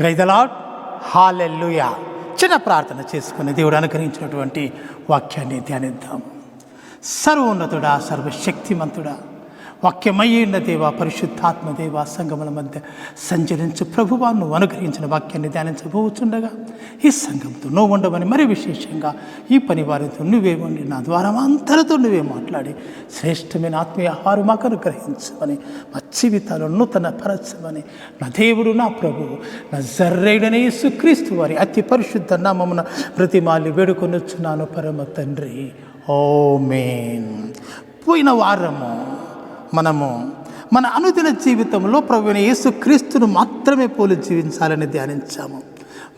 ప్రైదలాడ్ hallelujah చిన్న ప్రార్థన చేసుకుని దేవుడు అనుకరించినటువంటి వాక్యాన్ని ధ్యానిద్దాం. సర్వోన్నతుడా సర్వశక్తిమంతుడా వాక్యమయ్యున్న దేవ పరిశుద్ధాత్మ దేవ సంగముల మధ్య సంచరించి ప్రభువాను అనుగ్రహించిన వాక్యాన్ని ధ్యానించబోచుండగా ఈ సంఘంతో నువ్వు ఉండమని మరి విశేషంగా ఈ పని వారితో నువ్వే ఉండి నా ద్వారా అందరితో నువ్వే మాట్లాడి శ్రేష్టమైన ఆత్మీయ ఆహారం మాకు అనుగ్రహించమని మా జీవితాలు నూతన పరచమని నా దేవుడు నా ప్రభువు నా జర్రేడనే యేసుక్రీస్తు వారి అతి పరిశుద్ధ నామమున ప్రతిమాలి వేడుకొనొచ్చున్నాను పరమ తండ్రి. ఓ మేన్ పోయిన వారము మనము మన అనుదిన జీవితంలో ప్రభువైన యేసుక్రీస్తును మాత్రమే పోలి జీవించాలని ధ్యానించాము.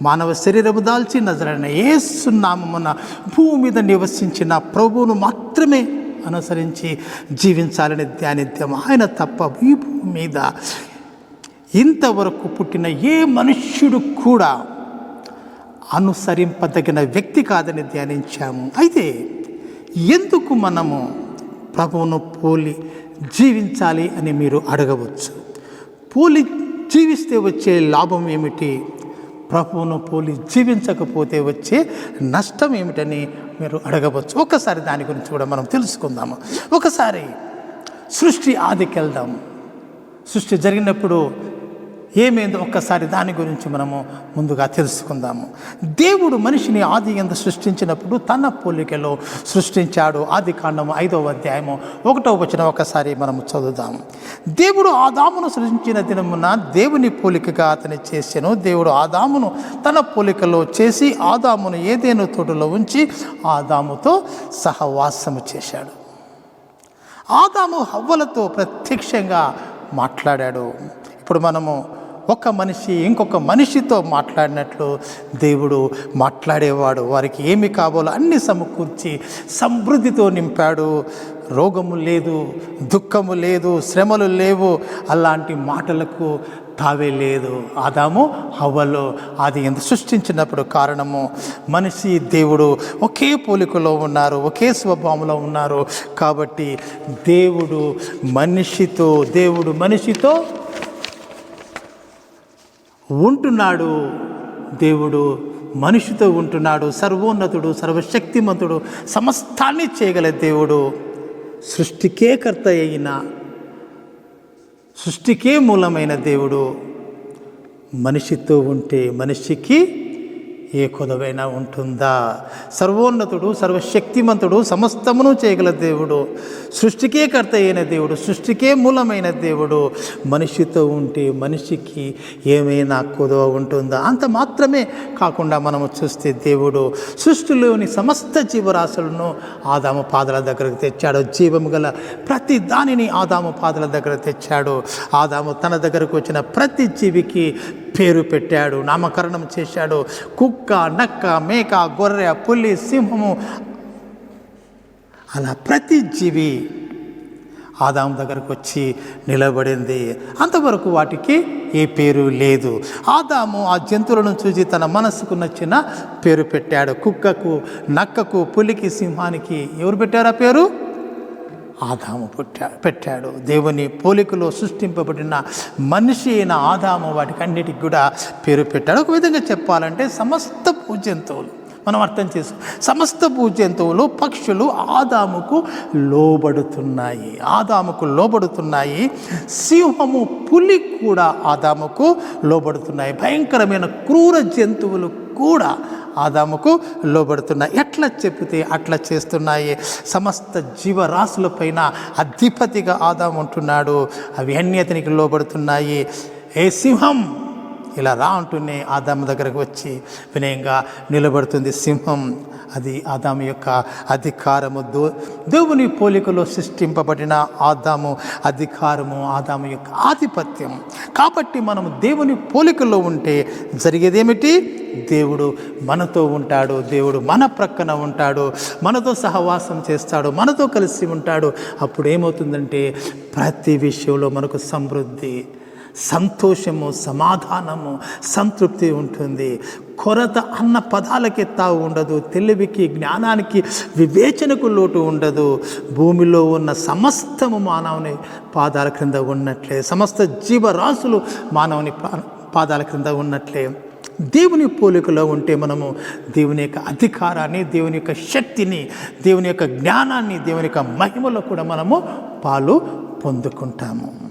మానవ శరీరము దాల్చి నజరైన ఏసునామమున భూమి మీద నివసించిన ప్రభువును మాత్రమే అనుసరించి జీవించాలని ధ్యానిద్దాం ఆయన తప్ప ఈ భూమి మీద ఇంతవరకు పుట్టిన ఏ మనుష్యుడు కూడా అనుసరింపదగిన వ్యక్తి కాదని ధ్యానించాము. అయితే ఎందుకు మనము ప్రభువును పోలి జీవించాలి అని మీరు అడగవచ్చు. పోలి జీవిస్తే వచ్చే లాభం ఏమిటి? ప్రభువును పోలి జీవించకపోతే వచ్చే నష్టం ఏమిటని మీరు అడగవచ్చు. ఒకసారి దాని గురించి కూడా మనం తెలుసుకుందాము. ఒకసారి సృష్టి ఆదికెళ్దాం. సృష్టి జరిగినప్పుడు ఏమైందో ఒక్కసారి దాని గురించి మనము ముందుగా తెలుసుకుందాము. దేవుడు మనిషిని ఆది ఎంత సృష్టించినప్పుడు తన పోలికలో సృష్టించాడు. ఆది కాండము ఐదవ అధ్యాయము ఒకటో వచ్చిన ఒకసారి మనము చదువుదాము. దేవుడు ఆదామును సృష్టించిన దినమున దేవుని పోలికగా అతని చేసాను. దేవుడు ఆదామును తన పోలికలో చేసి ఆదామును ఏదేనో తోటలో ఉంచి ఆదాముతో సహవాసము చేశాడు. ఆదాము హవ్వలతో ప్రత్యక్షంగా మాట్లాడాడు. ఇప్పుడు మనము ఒక మనిషి ఇంకొక మనిషితో మాట్లాడినట్లు దేవుడు మాట్లాడేవాడు. వారికి ఏమి కావాలో అన్ని సమకూర్చి సమృద్ధితో నింపాడు. రోగము లేదు దుఃఖము లేదు శ్రమలు లేవు. అలాంటి మాటలకు తావే లేదు. ఆదాము హవ్వలో అది ఎంత సృష్టించినప్పుడు కారణము? మనిషి దేవుడు ఒకే పోలికలో ఉన్నారు ఒకే స్వభావంలో ఉన్నారు. కాబట్టి దేవుడు మనిషితో దేవుడు మనిషితో ఉంటున్నాడు దేవుడు మనిషితో ఉంటున్నాడు సర్వోన్నతుడు సర్వశక్తిమంతుడు సమస్తాన్ని చేయగల దేవుడు. సృష్టికే కర్త అయిన సృష్టికే మూలమైన దేవుడు. మనిషితో ఉంటే మనిషికి ఏ కొదవైనా ఉంటుందా? సర్వోన్నతుడు సర్వశక్తిమంతుడు సమస్తమును చేయగల దేవుడు సృష్టికే కర్త అయిన దేవుడు సృష్టికే మూలమైన దేవుడు. మనిషితో ఉంటే మనిషికి ఏమైనా కొదవ ఉంటుందా? అంత మాత్రమే కాకుండా మనము చూస్తే దేవుడు సృష్టిలోని సమస్త జీవరాశులను ఆదాము పాదల దగ్గరకు తెచ్చాడు. జీవము గల ప్రతి దానిని ఆదాము పాదల దగ్గర తెచ్చాడు. ఆదాము తన దగ్గరకు వచ్చిన ప్రతి జీవికి పేరు పెట్టాడు నామకరణం చేశాడు. కుక్క నక్క మేక గొర్రె పులి సింహము. అలా ప్రతి జీవి ఆదాం దగ్గరకు వచ్చి నిలబడింది. అంతవరకు వాటికి ఏ పేరు లేదు. ఆదాము ఆ జంతువులను చూసి తన మనసుకు నచ్చిన పేరు పెట్టాడు. కుక్కకు నక్కకు పులికి సింహానికి ఎవరు పెట్టారు ఆ పేరు? ఆదాము పుట్టా పెట్టాడు. దేవుని పోలికలో సృష్టింపబడిన మనిషి అయిన ఆదాము వాటికన్నిటికి కూడా పేరు పెట్టాడు. ఒక విధంగా చెప్పాలంటే సమస్త పూజ్యంతువులు మనం అర్థం చేసుకో సమస్త పూజంతువులు పక్షులు ఆదాముకు లోబడుతున్నాయి. ఆదాముకు లోబడుతున్నాయి. సింహము పులి కూడా ఆదాముకు లోబడుతున్నాయి. భయంకరమైన క్రూర జంతువులు కూడా ఆదాముకు లోబడుతున్నాయి ఎట్లా చెప్తే అట్లా చేస్తున్నాయి. సమస్త జీవరాశులపైన అధిపతిగా ఆదాము ఉంటున్నాడు. అవి అన్యతనికి అతనికి లోబడుతున్నాయి. ఏ సింహం ఇలా రా అంటూనే ఆదాము దగ్గరకు వచ్చి వినయంగా నిలబడుతుంది సింహం. అది ఆదాము యొక్క అధికారము. దో దేవుని పోలికలో సృష్టింపబడిన ఆదాము అధికారము ఆదాము యొక్క ఆధిపత్యం. కాబట్టి మనము దేవుని పోలికలో ఉంటే జరిగేదేమిటి? దేవుడు మనతో ఉంటాడు దేవుడు మన ప్రక్కన ఉంటాడు మనతో సహవాసం చేస్తాడు మనతో కలిసి ఉంటాడు. అప్పుడు ఏమవుతుందంటే ప్రతి విషయంలో మనకు సమృద్ధి. సంతోషము సమాధానము సంతృప్తి ఉంటుంది. కొరత అన్న పదాలకి తావు ఉండదు. తెలివికి జ్ఞానానికి వివేచనకు లోటు ఉండదు. భూమిలో ఉన్న సమస్తము మానవుని పాదాల క్రింద ఉన్నట్లే. సమస్త జీవరాశులు మానవుని పాదాల క్రింద ఉన్నట్లే. దేవుని పోలికలో ఉంటే మనము దేవుని యొక్క అధికారాన్ని దేవుని యొక్క శక్తిని దేవుని యొక్క జ్ఞానాన్ని దేవుని యొక్క మహిమలో కూడా మనము పాలు పొందుకుంటాము.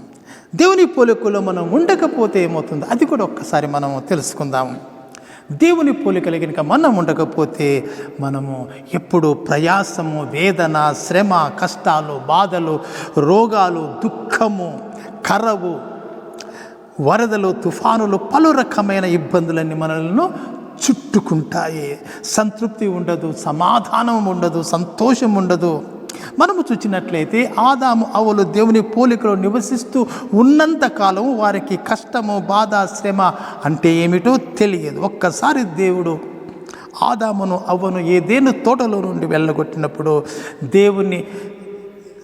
దేవుని పోలికలో మనం ఉండకపోతే ఏమవుతుందో? అది కూడా ఒక్కసారి మనము తెలుసుకుందాము దేవుని పోలికలు కనుక మనం ఉండకపోతే మనము ఎప్పుడు ప్రయాసము వేదన శ్రమ కష్టాలు బాధలు రోగాలు దుఃఖము కరవు వరదలు తుఫానులు పలు రకమైన ఇబ్బందులన్నీ మనలను చుట్టుకుంటాయి. సంతృప్తి ఉండదు సమాధానం ఉండదు సంతోషం ఉండదు. మనము చూచినట్లయితే ఆదాము అవలు దేవుని పోలికలో నివసిస్తూ ఉన్నంత కాలం వారికి కష్టము బాధ శ్రమ అంటే ఏమిటో తెలియదు. ఒక్కసారి దేవుడు ఆదామును అవ్వను ఏదేను తోటలో నుండి వెళ్ళగొట్టినప్పుడు దేవుని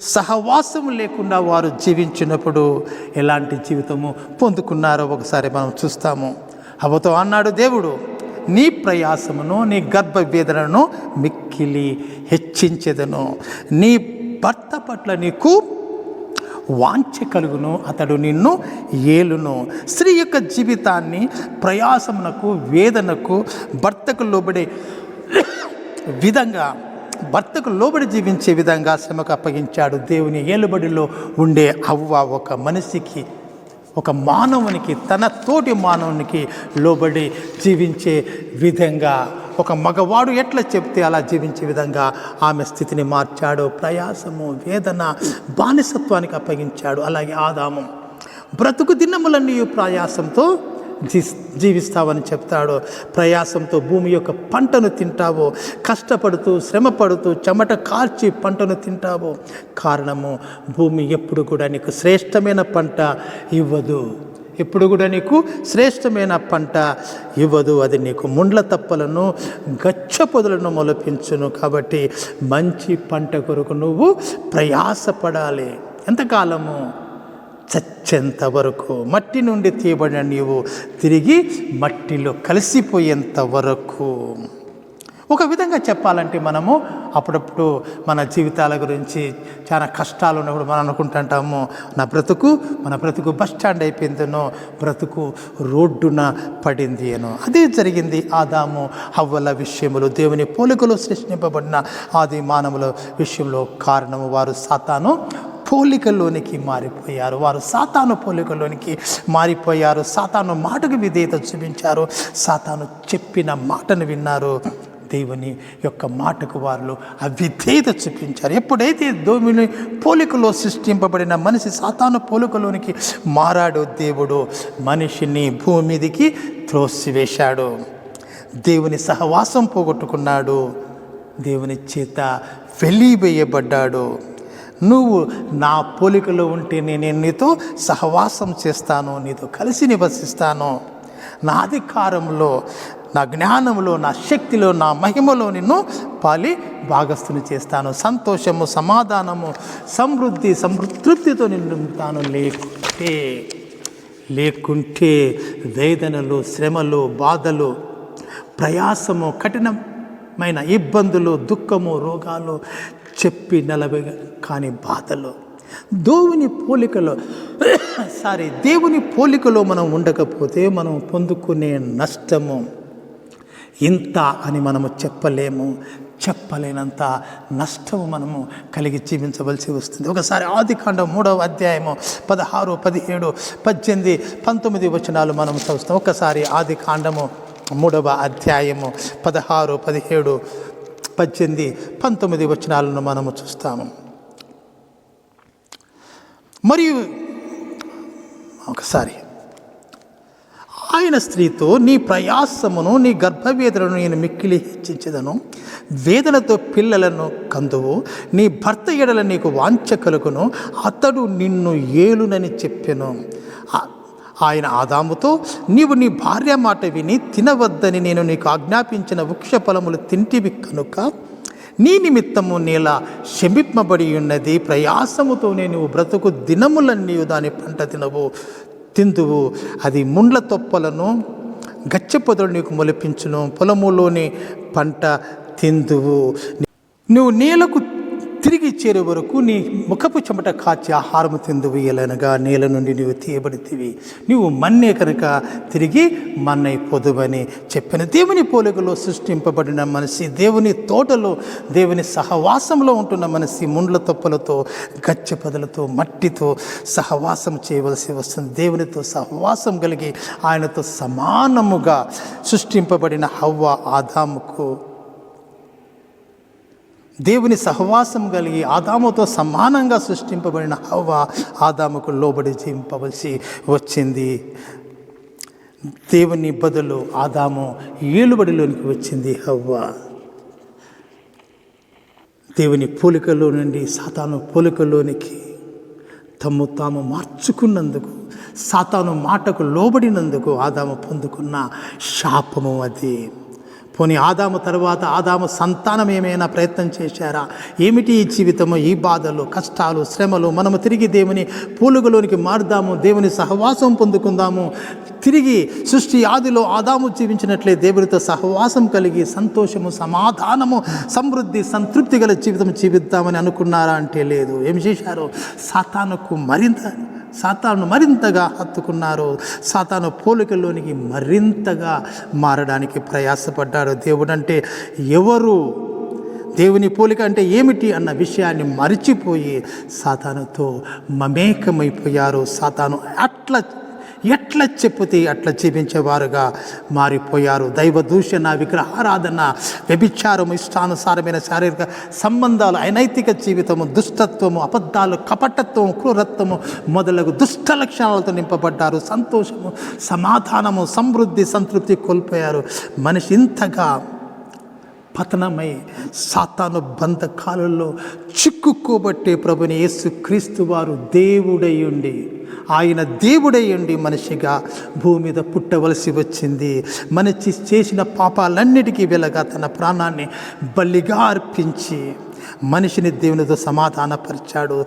సహవాసం లేకుండా వారు జీవించినప్పుడు ఎలాంటి జీవితము పొందుకున్నారో ఒకసారి మనం చూస్తాము. అవతో అన్నాడు దేవుడు. నీ ప్రయాసమును నీ గర్భవేదనను మిక్కిలి హెచ్చించెదను. నీ భర్త పట్ల నీకు వాంఛ కలుగును అతడు నిన్ను ఏలును. స్త్రీ యొక్క జీవితాన్ని ప్రయాసమునకు వేదనకు భర్తకు లోబడే విధంగా భర్తకు లోబడి జీవించే విధంగా శ్రమకు అప్పగించాడు. దేవుని ఏలుబడిలో ఉండే అవ్వ ఒక మనిషికి ఒక మానవునికి తన తోటి మానవునికి లోబడి జీవించే విధంగా ఒక మగవాడు ఎట్లా చెప్తే అలా జీవించే విధంగా ఆమె స్థితిని మార్చాడు ప్రయాసము వేదన బానిసత్వానికి అప్పగించాడు. అలాగే ఆదాము. బ్రతుకు దినములన్నీ ప్రయాసంతో జీవిస్తావని చెప్తాడు ప్రయాసంతో భూమి యొక్క పంటను తింటావు కష్టపడుతూ శ్రమపడుతూ చెమట కాల్చి పంటను తింటావు కారణము భూమి ఎప్పుడు కూడా నీకు శ్రేష్టమైన పంట ఇవ్వదు. ఎప్పుడు కూడా నీకు శ్రేష్టమైన పంట ఇవ్వదు. అది నీకు ముండ్ల తప్పలను గచ్చ పొదలను మొలపించును. కాబట్టి మంచి పంట కొరకు నువ్వు ప్రయాసపడాలి. ఎంతకాలము? చచ్చేంత వరకు మట్టి నుండి తీయబడిన నీవు తిరిగి మట్టిలో కలిసిపోయేంత వరకు ఒక విధంగా చెప్పాలంటే మనము అప్పుడప్పుడు మన జీవితాల గురించి చాలా కష్టాలు ఉన్నప్పుడు మనం అనుకుంటుంటాము నా బ్రతుకు మన బ్రతుకు బస్ స్టాండ్ అయిపోయిందనో బ్రతుకు రోడ్డున పడింది అనో. అదే జరిగింది ఆదాము హవ్వల విషయంలో దేవుని పోలికలో సృష్టింపబడిన ఆది మానవుల విషయంలో కారణము వారు సాతాను. పోలికలోనికి మారిపోయారు. వారు సాతాను పోలికలోనికి మారిపోయారు. సాతాను మాటకు విధేయత చూపించారు. సాతాను చెప్పిన మాటను విన్నారు. దేవుని యొక్క మాటకు వారు అవిధేయత చూపించారు. ఎప్పుడైతే దోమిని పోలికలో సృష్టింపబడిన మనిషి సాతాను పోలికలోనికి మారాడు దేవుడు మనిషిని భూమి మీదికి త్రోసివేశాడు. దేవుని సహవాసం పోగొట్టుకున్నాడు. దేవుని చేత వెలివేయబడ్డాడు. నువ్వు నా పోలికలో ఉంటే నేను నీతో సహవాసం చేస్తాను నీతో కలిసి నివసిస్తాను. నా అధికారంలో నా జ్ఞానంలో నా శక్తిలో నా మహిమలో నిన్ను పాలి భాగస్థుని చేస్తాను. సంతోషము సమాధానము సమృద్ధి సమృద్ధితో నిన్ను నింపుతాను లేకుంటే లేకుంటే వేదనలు శ్రమలు బాధలు ప్రయాసము కఠినమైన ఇబ్బందులు దుఃఖము రోగాలు చెప్పి నలభై కాని బాధలు దేవుని పోలికలో సారీ దేవుని పోలికలో మనం ఉండకపోతే మనం పొందుకునే నష్టము ఇంత అని మనము చెప్పలేము. చెప్పలేనంత నష్టము మనము కలిగి జీవించవలసి వస్తుంది. ఒకసారి ఆది కాండం మూడవ అధ్యాయము పదహారు పదిహేడు పద్దెనిమిది పంతొమ్మిది వచనాలు మనం చూస్తాం ఒకసారి ఆది కాండము మూడవ అధ్యాయము పదహారు పదిహేడు పద్దెనిమిది పంతొమ్మిది వచనాలను మనము చూస్తాము. మరియు ఒకసారి ఆయన స్త్రీతో నీ ప్రయాసమును నీ గర్భవేదలను నేను మిక్కిలి హెచ్చించదను. వేదనతో పిల్లలను కందువు. నీ భర్త ఎడల నీకు వాంఛ కలుగును. అతడు నిన్ను ఏలునని చెప్పెను. ఆయన ఆదాముతో నీవు నీ భార్య మాట విని తినవద్దని నేను నీకు ఆజ్ఞాపించిన వృక్ష ఫలములు తింటివి కనుక నీ నిమిత్తము నేల శమిప్మబడి ఉన్నది. ప్రయాసముతోనే నువ్వు బ్రతుకు దినములన్నీ దాని పంట తినవు తిందువు. అది ముండ్ల తొప్పలను గచ్చపొదలు నీకు మొలిపించును. పొలములోని పంట తిందువు. నువ్వు నేలకు తిరిగి చేరే వరకు నీ ముఖపు చెమట కాచి ఆహారము తిందువు. ఎలనగా నేల నుండి నీవు తీయబడితివి. నీవు మన్నే కనుక తిరిగి మన్నై పొదువని చెప్పిన దేవుని పోలికలో సృష్టింపబడిన మనిషి దేవుని తోటలో దేవుని సహవాసంలో ఉంటున్న మనిషి ముండ్ల తొప్పలతో గచ్చ పదలతో మట్టితో సహవాసం చేయవలసి వస్తుంది. దేవునితో సహవాసం కలిగి ఆయనతో సమానముగా సృష్టింపబడిన హవ్వ ఆదాముకు దేవుని సహవాసం కలిగి ఆదాముతో సమానంగా సృష్టింపబడిన హవ్వ ఆదాముకు లోబడి జీవింపవలసి వచ్చింది. దేవుని బదులు ఆదాము ఏలుబడిలోనికి వచ్చింది హవ్వ. దేవుని పోలికలో నుండి సాతాను పోలికలోనికి తమ్ము తాము మార్చుకున్నందుకు సాతాను మాటకు లోబడినందుకు ఆదాము పొందుకున్న శాపము అది. పోనీ ఆదాము తర్వాత ఆదాము సంతానం ఏమైనా ప్రయత్నం చేశారా? ఏమిటి ఈ జీవితము? ఈ బాధలు కష్టాలు శ్రమలు? మనము తిరిగి దేవుని పూలుగులోనికి మారుదాము దేవుని సహవాసం పొందుకుందాము. తిరిగి సృష్టి ఆదిలో ఆదాము జీవించినట్లే దేవునితో సహవాసం కలిగి సంతోషము సమాధానము సమృద్ధి సంతృప్తి గల జీవితం జీవిద్దామని అనుకున్నారా అంటే లేదు. ఏం చేశారు? సాతానుకు మరింత సాతాను మరింతగా హత్తుకున్నారు. సాతాను పోలికల్లోనికి మరింతగా మారడానికి ప్రయాసపడ్డాడు దేవుడు అంటే ఎవరు? దేవుని పోలిక అంటే ఏమిటి అన్న విషయాన్ని మరిచిపోయి సాతానుతో మమేకమైపోయారు. సాతాను అట్లా ఎట్లా చెప్పితే అట్లా జీవించేవారుగా మారిపోయారు. దైవ దూషణ విగ్రహారాధన వ్యభిచారము ఇష్టానుసారమైన శారీరక సంబంధాలు అనైతిక జీవితము దుష్టత్వము అబద్ధాలు కపటత్వము క్రూరత్వము మొదలగు దుష్ట లక్షణాలతో నింపబడ్డారు. సంతోషము సమాధానము సమృద్ధి సంతృప్తి కోల్పోయారు. మనిషి ఇంతగా పతనమై సాతాను బంధకాలలో చిక్కుకోబట్టే ప్రభుని యేసు క్రీస్తు వారు దేవుడై ఉండి ఆయన దేవుడై ఉండి మనిషిగా భూమి మీద పుట్టవలసి వచ్చింది. మనిషి చేసిన పాపాలన్నిటికీ వెలగా తన ప్రాణాన్ని బలిగా అర్పించి మనిషిని దేవునితో సమాధానపరిచాడు.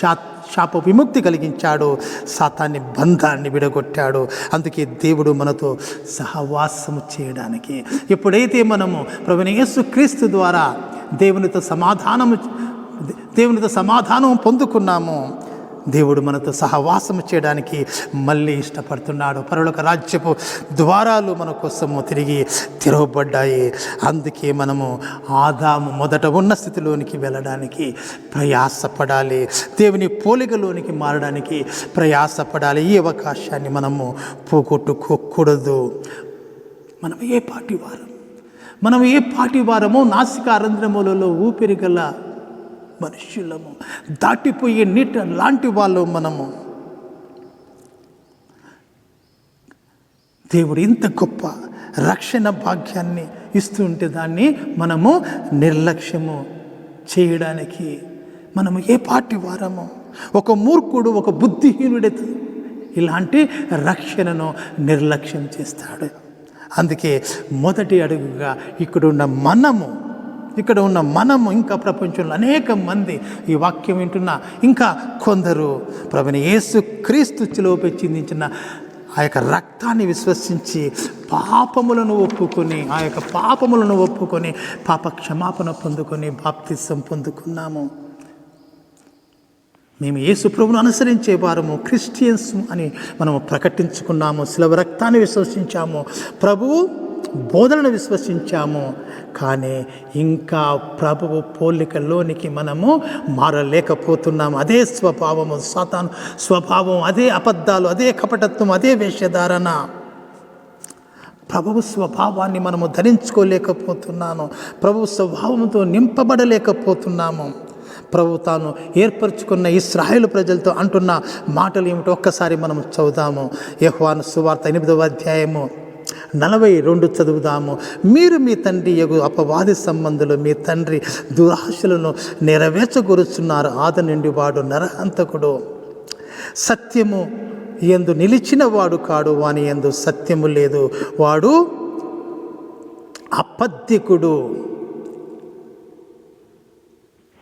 శా శాప విముక్తి కలిగించాడు. సాతాన్ని బంధాన్ని విడగొట్టాడు. అందుకే దేవుడు మనతో సహవాసము చేయడానికి. ఎప్పుడైతే మనము ప్రభుని యేసు క్రీస్తు ద్వారా దేవునితో సమాధానము దేవునితో సమాధానం పొందుకున్నామో దేవుడు మనతో సహవాసం చేయడానికి మళ్ళీ ఇష్టపడుతున్నాడు. పరులకు రాజ్యపు ద్వారాలు మన కోసము తిరిగి తెరవబడ్డాయి. అందుకే మనము ఆదాము మొదట ఉన్న స్థితిలోనికి వెళ్ళడానికి ప్రయాసపడాలి. దేవుని పోలికలోనికి మారడానికి ప్రయాసపడాలి. ఈ అవకాశాన్ని మనము పోగొట్టుకోకూడదు. మనం ఏ పాటి వారం? మనం ఏ పాటి వారమో నాసిక అరంధ్రములలో ఊపిరి గల మనుష్యులము దాటిపోయే నీట లాంటి వాళ్ళు మనము. దేవుడు ఇంత గొప్ప రక్షణ భాగ్యాన్ని ఇస్తుంటే దాన్ని మనము నిర్లక్ష్యము చేయడానికి మనము ఏ పాటి వారము? ఒక మూర్ఖుడు ఒక బుద్ధిహీనుడి ఇలాంటి రక్షణను నిర్లక్ష్యం చేస్తాడు. అందుకే మొదటి అడుగుగా ఇక్కడున్న మనము ఇక్కడ ఉన్న మనము ఇంకా ప్రపంచంలో అనేక మంది ఈ వాక్యం వింటున్న ఇంకా కొందరు ప్రభుని యేసు క్రీస్తు చిలోపై చిందించిన ఆ యొక్క రక్తాన్ని విశ్వసించి పాపములను ఒప్పుకొని ఆ యొక్క పాపములను ఒప్పుకొని పాప క్షమాపణ పొందుకొని బాప్తిసం పొందుకున్నాము. మేము యేసు ప్రభును అనుసరించే వారము క్రిస్టియన్స్ అని మనము ప్రకటించుకున్నాము శిలవ రక్తాన్ని విశ్వసించాము. ప్రభువు బోధనను విశ్వసించాము. కానీ ఇంకా ప్రభువు పోలికలోనికి మనము మారలేకపోతున్నాము. అదే స్వభావము సాతాను స్వభావం అదే అబద్ధాలు అదే కపటత్వం అదే వేషధారణ. ప్రభువు స్వభావాన్ని మనము ధరించుకోలేకపోతున్నాను ప్రభు స్వభావంతో నింపబడలేకపోతున్నాము. ప్రభు తాను ఏర్పరచుకున్న ఇస్రాయేల్ ప్రజలతో అంటున్న మాటలు ఏమిటో ఒక్కసారి మనం చదువుదాము. యహ్వాను సువార్త ఎనిమిదవ అధ్యాయము. నలభై రెండు చదువుదాము. మీరు మీ తండ్రి ఎగు అపవాది సంబంధులు మీ తండ్రి దురాశలను నెరవేర్చగొరుచున్నారు. ఆద నుండి వాడు నరహంతకుడు. సత్యము ఎందు నిలిచిన వాడు కాడు వాని ఎందు సత్యము లేదు. వాడు అపద్ధికుడు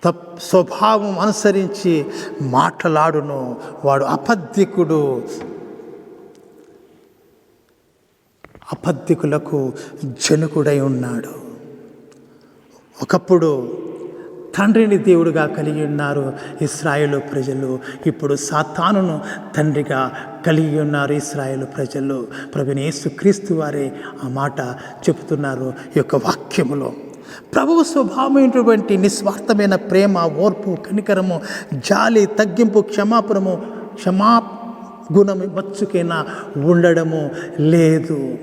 తప్ స్వభావం అనుసరించి మాట్లాడును. వాడు అపద్యకుడు. అబద్ధికులకు జనకుడై ఉన్నాడు. ఒకప్పుడు తండ్రిని దేవుడిగా కలిగి ఉన్నారు ఇస్రాయేలు ప్రజలు. ఇప్పుడు సాతానును తండ్రిగా కలిగి ఉన్నారు ఇస్రాయేలు ప్రజలు. ప్రభుని యేసుక్రీస్తు వారే ఆ మాట చెబుతున్నారు ఈ యొక్క వాక్యములో. ప్రభువు స్వభావమైనటువంటి నిస్వార్థమైన ప్రేమ ఓర్పు కనికరము జాలి తగ్గింపు క్షమాపణము క్షమా గుణము మచ్చుకైనా ఉండడము లేదు.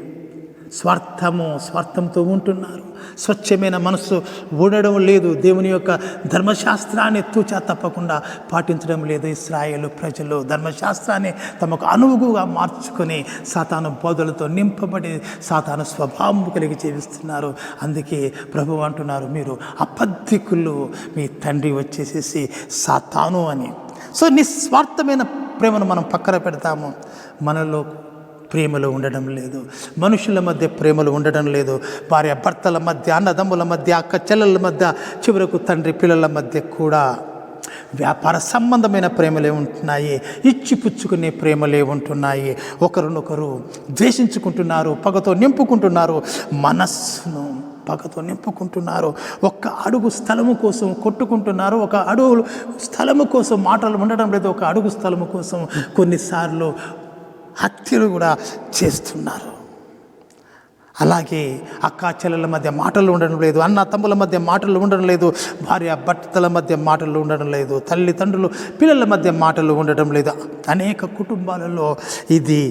స్వార్థము స్వార్థంతో ఉంటున్నారు. స్వచ్ఛమైన మనస్సు ఉండడం లేదు. దేవుని యొక్క ధర్మశాస్త్రాన్ని తూచా తప్పకుండా పాటించడం లేదు. ఇస్రాయేలు ప్రజలు ధర్మశాస్త్రాన్ని తమకు అనువుగా మార్చుకొని సాతాను బోధలతో నింపబడి సాతాను స్వభావం కలిగి జీవిస్తున్నారు. అందుకే ప్రభు అంటున్నారు మీరు అబద్ధికులు మీ తండ్రి వచ్చేసేసి సాతాను అని. సో నిస్వార్థమైన ప్రేమను మనం పక్కన పెడతాము. మనలో ప్రేమలు ఉండడం లేదు. మనుషుల మధ్య ప్రేమలు ఉండడం లేదు. భార్య భర్తల మధ్య అన్నదమ్ముల మధ్య అక్క చెల్లెల మధ్య చివరకు తండ్రి పిల్లల మధ్య కూడా వ్యాపార సంబంధమైన ప్రేమలే ఉంటున్నాయి. ఇచ్చి పుచ్చుకునే ప్రేమలే ఉంటున్నాయి. ఒకరినొకరు ద్వేషించుకుంటున్నారు పగతో నింపుకుంటున్నారు మనస్సును పగతో నింపుకుంటున్నారు. ఒక్క అడుగు స్థలము కోసం కొట్టుకుంటున్నారు ఒక అడుగు స్థలము కోసం మాటలు ఉండడం లేదు ఒక అడుగు స్థలము కోసం. కొన్నిసార్లు హత్యలు కూడా చేస్తున్నారు. అలాగే అక్కా చెల్లెల మధ్య మాటలు ఉండడం లేదు అన్న తమ్ముల మధ్య మాటలు ఉండడం లేదు భార్య భర్తల మధ్య మాటలు ఉండడం లేదు తల్లిదండ్రులు పిల్లల మధ్య మాటలు ఉండడం లేదు. అనేక కుటుంబాలలో ఇది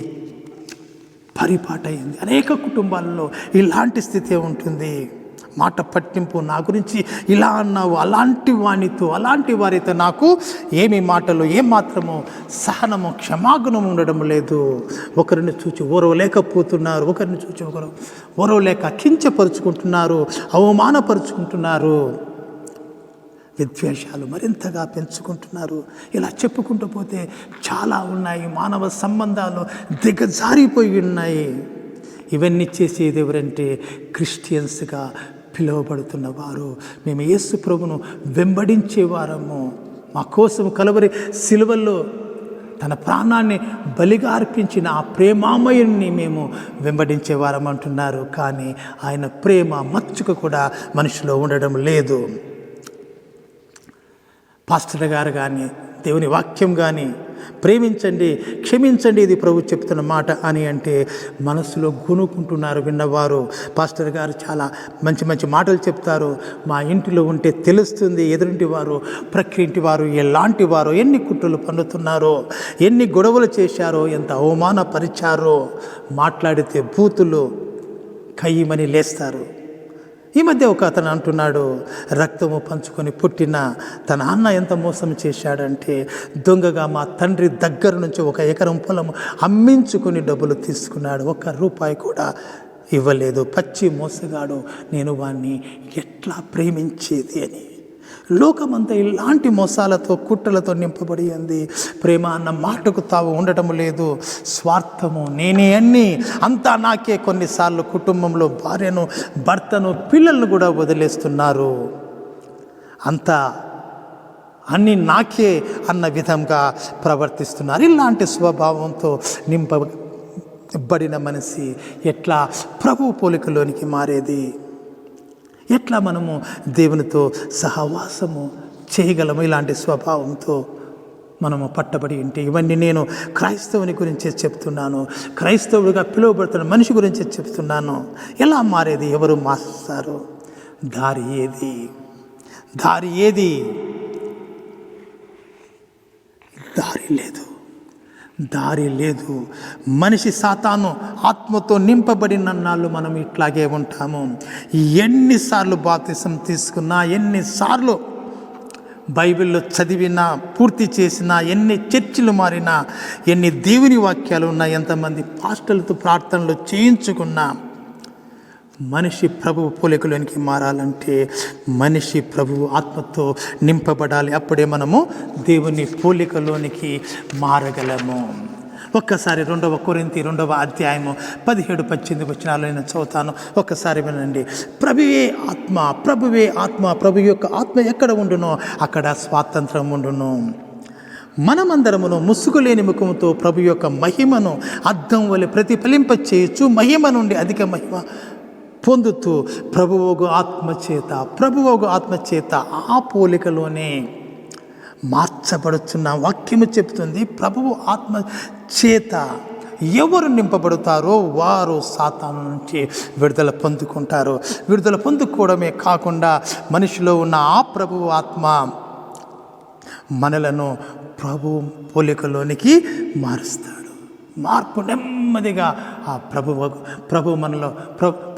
పరిపాటైంది. అనేక కుటుంబాలలో ఇలాంటి స్థితి ఉంటుంది. మాట పట్టింపు నా గురించి ఇలా అన్నావు అలాంటి వానితో అలాంటి వారితో నాకు ఏమి మాటలు ఏమాత్రము సహనము క్షమాగుణం ఉండడం లేదు. ఒకరిని చూచి ఓరవలేకపోతున్నారు ఒకరిని చూచి ఒకరు ఓరవలేక కించపరుచుకుంటున్నారు అవమానపరుచుకుంటున్నారు. విద్వేషాలు మరింతగా పెంచుకుంటున్నారు. ఇలా చెప్పుకుంటూ పోతే చాలా ఉన్నాయి మానవ సంబంధాలు దిగజారిపోయి ఉన్నాయి. ఇవన్నీ చేసేది ఎవరంటే క్రిస్టియన్స్గా పిలువబడుతున్న వారు. మేము యేసు ప్రభును వెంబడించే వారము. మా కోసం కలవరి సిలువల్లో తన ప్రాణాన్ని బలిగా అర్పించిన ఆ ప్రేమామయుణ్ణి మేము వెంబడించేవారం అంటున్నారు. కానీ ఆయన ప్రేమ మచ్చుక కూడా మనిషిలో ఉండడం లేదు. పాస్టర్ గారు కానీ దేవుని వాక్యం కానీ ప్రేమించండి క్షమించండి ఇది ప్రభు చెప్తున్న మాట అని అంటే మనసులో గునుకుంటున్నారు విన్నవారు. పాస్టర్ గారు చాలా మంచి మంచి మాటలు చెప్తారు. మా ఇంటిలో ఉంటే తెలుస్తుంది ఎదురింటి వారు ప్రక్రింటి వారు ఎలాంటి వారు ఎన్ని కుట్రలు పన్నుతున్నారో ఎన్ని గొడవలు చేశారో ఎంత అవమానపరిచారో మాట్లాడితే బూతులు కయ్యమని లేస్తారు. ఈ మధ్య ఒక అతను అంటున్నాడు రక్తము పంచుకొని పుట్టిన తన అన్న ఎంత మోసం చేశాడంటే దొంగగా మా తండ్రి దగ్గర నుంచి ఒక ఎకరం పొలం అమ్మించుకొని డబ్బులు తీసుకున్నాడు. ఒక్క రూపాయి కూడా ఇవ్వలేదు. పచ్చి మోసగాడు. నేను వాణ్ణి ఎట్లా ప్రేమించేది అని. లోకమంతా ఇలాంటి మోసాలతో కుట్రలతో నింపబడి ఉంది. ప్రేమ అన్న మాటకు తావు ఉండటం లేదు. స్వార్థము నేనే అన్ని. అంతా నాకే. కొన్నిసార్లు కుటుంబంలో భార్యను భర్తను పిల్లలను కూడా వదిలేస్తున్నారు. అంతా అన్ని నాకే అన్న విధంగా ప్రవర్తిస్తున్నారు. ఇలాంటి స్వభావంతో నింపబడిన మనిషి ఎట్లా ప్రభు పోలికలోనికి మారేది? ఎట్లా మనము దేవునితో సహవాసము చేయగలము ఇలాంటి స్వభావంతో మనము పట్టబడి ఉంటే? ఇవన్నీ నేను క్రైస్తవుని గురించే చెప్తున్నాను. క్రైస్తవుడిగా పిలువబడుతున్న మనిషి గురించే చెప్తున్నాను. ఎలా మారేది? ఎవరు మారుస్తారు? దారి ఏది? దారి ఏది? దారి లేదు. దారి లేదు. మనిషి సాతాను ఆత్మతో నింపబడిన నాళ్ళు మనం ఇట్లాగే ఉంటాము. ఎన్నిసార్లు బాప్తిసం తీసుకున్నా ఎన్నిసార్లు బైబిల్లో చదివినా పూర్తి చేసినా ఎన్ని చర్చిలు మారినా ఎన్ని దేవుని వాక్యాలు ఉన్నా ఎంతమంది పాస్టర్లతో ప్రార్థనలు చేయించుకున్నా మనిషి ప్రభువు పోలికలోనికి మారాలంటే మనిషి ప్రభువు ఆత్మతో నింపబడాలి. అప్పుడే మనము దేవుని పోలికలోనికి మారగలము. ఒక్కసారి రెండవ కొరింతి రెండవ అధ్యాయము పదిహేడు పద్దెనిమిది వచ్చినాలు నేను చదువుతాను. ఒక్కసారి వినండి. ప్రభువే ఆత్మ ప్రభువే ఆత్మ ప్రభు యొక్క ఆత్మ ఎక్కడ ఉండునో అక్కడ స్వాతంత్రం ఉండును. మనమందరమును ముసుగులేని ముఖముతో ప్రభు యొక్క మహిమను అద్దం వలె ప్రతిఫలింప చేయొచ్చు మహిమ నుండి అధిక మహిమ పొందుతూ ప్రభువుగు ఆత్మచేత ప్రభువుగు ఆత్మచేత ఆ పోలికలోనే మార్చబడుతున్న వాక్యము చెప్తుంది ప్రభువు ఆత్మ చేత ఎవరు నింపబడతారో వారు సాతాను నుంచి విడుదల పొందుకుంటారు. విడుదల పొందుకోవడమే కాకుండా మనిషిలో ఉన్న ఆ ప్రభువు ఆత్మ మనలను ప్రభు పోలికలోనికి మారుస్తాడు. మార్పు నెమ్మదిగా ఆ ప్రభు ప్రభు మనలో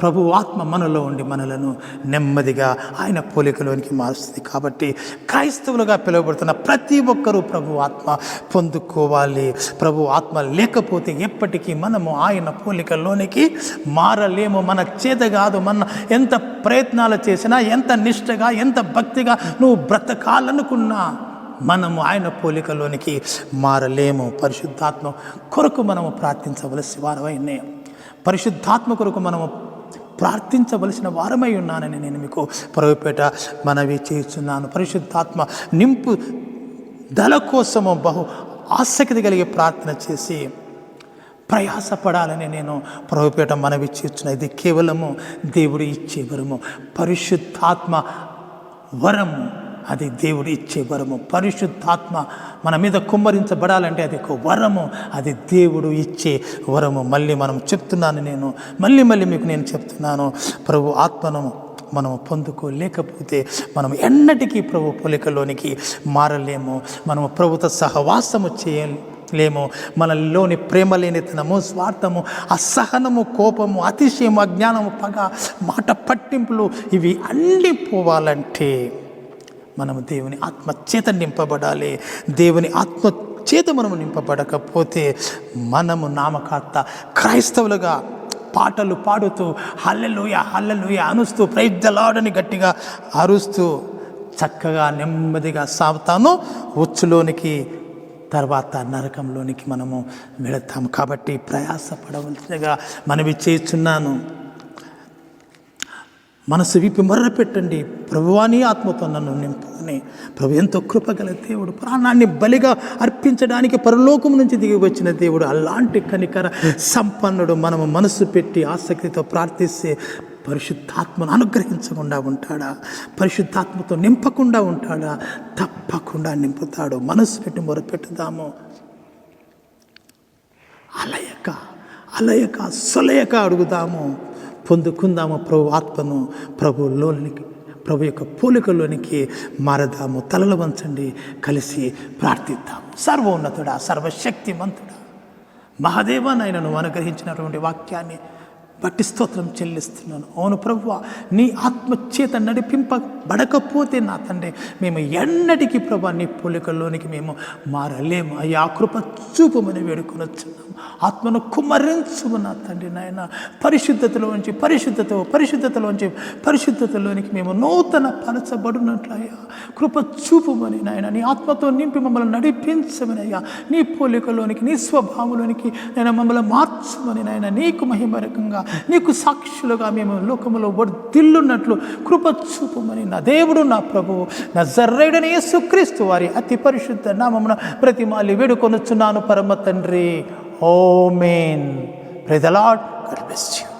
ప్రభు ఆత్మ మనలో ఉండి మనలను నెమ్మదిగా ఆయన పోలికలోనికి మారుస్తుంది. కాబట్టి క్రైస్తవులుగా పిలువబడుతున్న ప్రతి ఒక్కరూ ప్రభు ఆత్మ పొందుకోవాలి. ప్రభు ఆత్మ లేకపోతే ఎప్పటికీ మనము ఆయన పోలికలోనికి మారలేము. మన చేత కాదు మన ఎంత ప్రయత్నాలు చేసినా ఎంత నిష్టగా ఎంత భక్తిగా నువ్వు బ్రతకాలనుకున్నా మనము ఆయన పోలికలోనికి మారలేము. పరిశుద్ధాత్మ కొరకు మనము ప్రార్థించవలసి వారమైనే పరిశుద్ధాత్మ కొరకు మనము ప్రార్థించవలసిన వారమై ఉన్నానని నేను మీకు పరవపేట మనవి చేస్తున్నాను. పరిశుద్ధాత్మ నింపు దళ కోసము బహు ఆసక్తి కలిగి ప్రార్థన చేసి ప్రయాసపడాలని నేను ప్రభుపేట మనవి చేస్తున్నా. ఇది కేవలము దేవుడు ఇచ్చే వరము. పరిశుద్ధాత్మ వరము. అది దేవుడు ఇచ్చే వరము. పరిశుద్ధాత్మ మన మీద కుమ్మరించబడాలంటే అది ఒక వరము. అది దేవుడు ఇచ్చే వరము. మళ్ళీ మనం చెప్తున్నాను నేను. మళ్ళీ మళ్ళీ మీకు నేను చెప్తున్నాను. ప్రభు ఆత్మను మనం పొందుకోలేకపోతే మనం ఎన్నటికీ ప్రభు పోలికలోనికి మారలేము. మనము ప్రభుత్వ సహవాసము చేయాలి లేము మనలోని ప్రేమ లేనితనము స్వార్థము అసహనము కోపము అతిశయము అజ్ఞానము పగ మాట పట్టింపులు ఇవి అన్నీ పోవాలంటే మనము దేవుని ఆత్మచేత నింపబడాలి. దేవుని ఆత్మ చేత మనము నింపబడకపోతే మనము నామకర్త క్రైస్తవులుగా పాటలు పాడుతూ హల్లెలుయ హల్లెలుయ అనుస్తూ ప్రైజ్జలాడని గట్టిగా అరుస్తూ చక్కగా నెమ్మదిగా సాగుతాను. ఉచ్చులోనికి తర్వాత నరకంలోనికి మనము వెళతాము. కాబట్టి ప్రయాసపడవలసినగా మనవి చేస్తున్నాను. మనసు విప్పి మర్ర పెట్టండి ప్రభువాని ఆత్మతో నన్ను నింపుకొని ప్రభు ఎంతో కృపగల దేవుడు ప్రాణాన్ని బలిగా అర్పించడానికి పరలోకం నుంచి దిగి వచ్చిన దేవుడు అలాంటి కనికర సంపన్నుడు మనము మనసు పెట్టి ఆసక్తితో ప్రార్థిస్తే పరిశుద్ధాత్మను అనుగ్రహించకుండా ఉంటాడా? పరిశుద్ధాత్మతో నింపకుండా ఉంటాడా? తప్పకుండా నింపుతాడు. మనసు పెట్టి మొరపెట్టుదాము అలయక అలయక సొలయక అడుగుదాము. పొందుకుందాము ప్రభు ఆత్మను. ప్రభులోనికి ప్రభు యొక్క పోలికలోనికి మారదాము. తలలు వంచండి కలిసి ప్రార్థిద్దాము సర్వోన్నతుడా సర్వశక్తిమంతుడా మహాదేవ నాయనను అనుగ్రహించినటువంటి వాక్యాన్ని బట్టి స్తోత్రం చెల్లిస్తున్నాను. అవును ప్రభువ నీ ఆత్మచేత నడిపింపబడకపోతే నా తండ్రి మేము ఎన్నటికీ ప్రభా నీ పోలికల్లోనికి మేము మారలేము. అయ్యా కృప చూపమని వేడుకొనొచ్చున్నాము. ఆత్మను కుమరించుము నా తండ్రి నాయన. పరిశుద్ధతలోంచి పరిశుద్ధత పరిశుద్ధతలోంచి పరిశుద్ధతలోనికి మేము నూతన పరచబడినట్లు అయ్యా. కృప చూపుమని నాయన నీ ఆత్మతో నింపి మమ్మల్ని నడిపించమని అయ్యా. నీ పోలికలోనికి నీ స్వభావంలోనికి నేను మమ్మల్ని మార్చమని నాయన. నీకు మహిమరకంగా నీకు సాక్షులుగా మేము లోకంలో వర్ధిల్లున్నట్లు కృప చూపమని నా దేవుడు నా ప్రభువు నా జర్రైడని యేసుక్రీస్తు వారి అతి పరిశుద్ధ నామమున ప్రతిమాలి వేడుకొనుచున్నాను పరమ తండ్రి. ఓ మేన్ ప్రెదలాడ్ కల్పిస్తూ